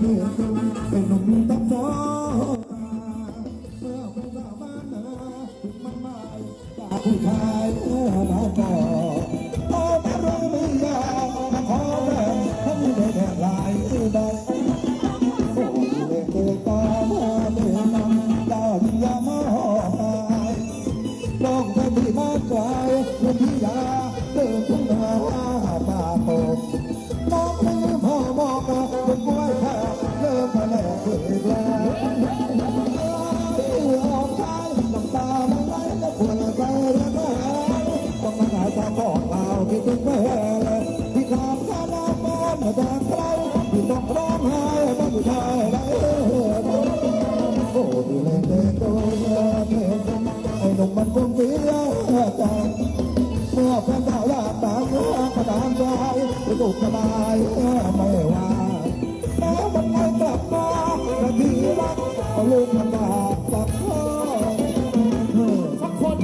เดินตรงเป็นหนุ่มต้องสองเมื่อเป็นสาวบ้านนาถึงมันมาจากผู้ชายเมื่อมาก่อโอ้แต่เราไม่ยอมมาขอแบ่งทั้งเด็กหลายใบโอ้เด็กเด็กตามาเดินนำดาวที่ยามาหอยลองไปที่มากลเมื่อที่ยาเดินทุ่งนาป่าโตน้องไม่ลืมพ่อบอก ไอ้หนุ่มมันคงเสียใจเมื่อแฟนสาวอยากตาเมื่อกระดานใจจะสุขสบายไม่ว่าแม้มันไม่กลับมาแต่ที่รักเอาลูกมันบาดสักคนสักคน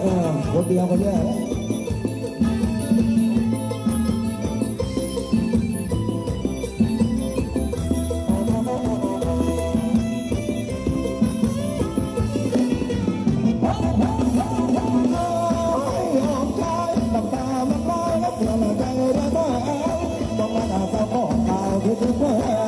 เออคนเดียวคนเดียว มั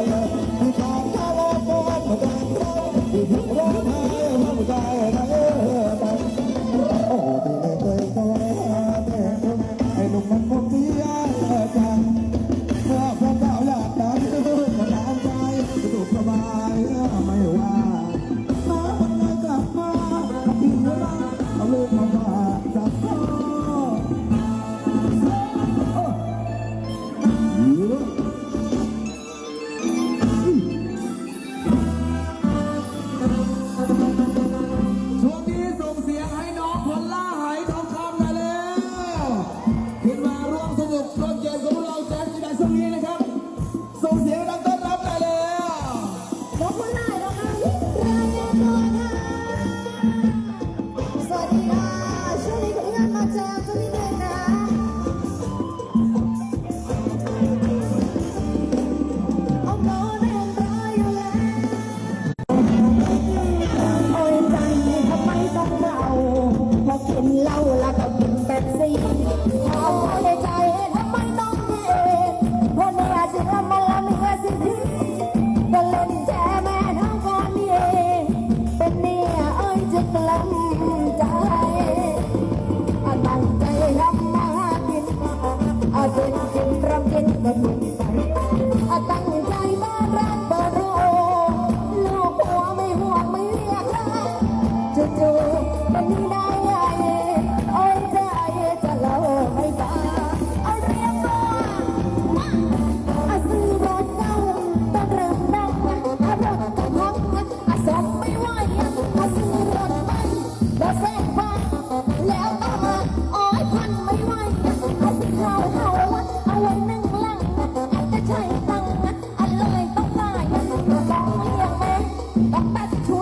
แต่ชุด